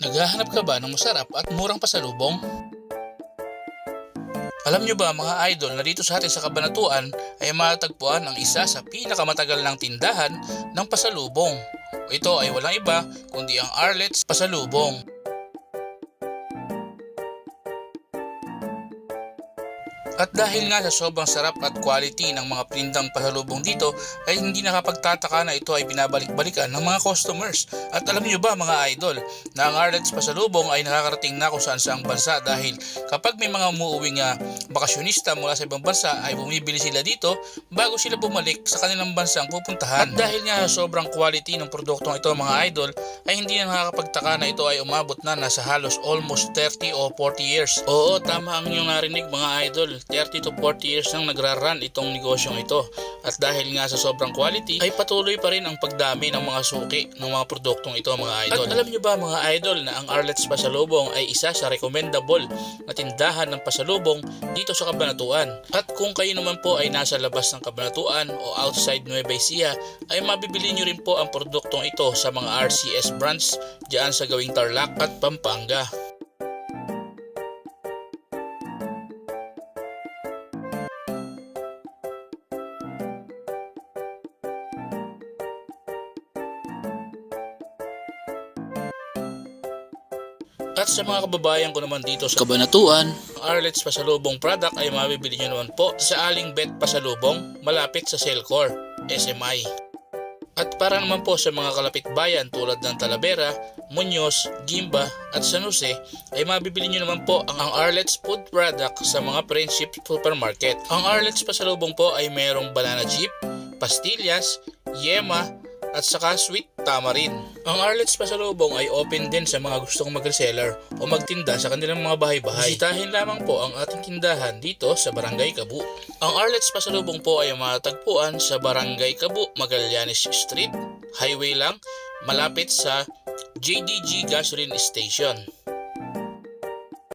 Naghahanap ka ba ng masarap at murang pasalubong? Alam nyo ba mga idol na dito sa atin sa Kabanatuan ay matatagpuan ang isa sa pinakamatagal ng tindahan ng pasalubong. Ito ay walang iba kundi ang Arlet's Pasalubong. At dahil nga sa sobrang sarap at quality ng mga printang pasalubong dito ay hindi nakapagtataka na ito ay binabalik-balikan ng mga customers. At alam niyo ba mga idol na ang Arlet's Pasalubong ay nakakarating na kung saan saang bansa dahil kapag may mga umuuwing uh, bakasyonista mula sa ibang bansa ay bumibili sila dito bago sila bumalik sa kanilang bansang pupuntahan. At dahil nga sa sobrang quality ng produktong ito mga idol ay hindi na nakakapagtaka na ito ay umabot na nasa halos almost 30 o 40 years. Oo, tama ang inyong narinig mga idol. 30 to 40 years nang nagra-run itong negosyong ito. At dahil nga sa sobrang quality, ay patuloy pa rin ang pagdami ng mga suki ng mga produktong ito mga idol. At alam nyo ba mga idol na ang Arlet's Pasalubong ay isa sa recommendable na tindahan ng pasalubong dito sa Kabanatuan. At kung kayo naman po ay nasa labas ng Kabanatuan o outside Nueva Ecija, ay mabibili nyo rin po ang produktong ito sa mga RCS branch dyan sa gawing Tarlac at Pampanga. At sa mga kababayan ko naman dito sa Kabanatuan, ang Arlet's Pasalubong product ay mabibili nyo naman po sa Aling Bet Pasalubong malapit sa Selcor, SMI. At para naman po sa mga kalapit bayan tulad ng Talavera, Muñoz, Gimba at San Jose ay mabibili nyo naman po ang, ang Arlet's Food Product sa mga Friendship Supermarket. Ang Arlet's Pasalubong po ay mayroong banana chip, pastillas, yema at saka sweet tamarin. Ang Arlet's Pasalubong ay open din sa mga gustong mag-reseller o magtinda sa kanilang mga bahay-bahay. Bisitahin lamang po ang ating tindahan dito sa Barangay Kabu. Ang Arlet's Pasalubong po ay matatagpuan sa Barangay Kabu, Magallanes Street, highway lang, malapit sa JDG Gasoline Station.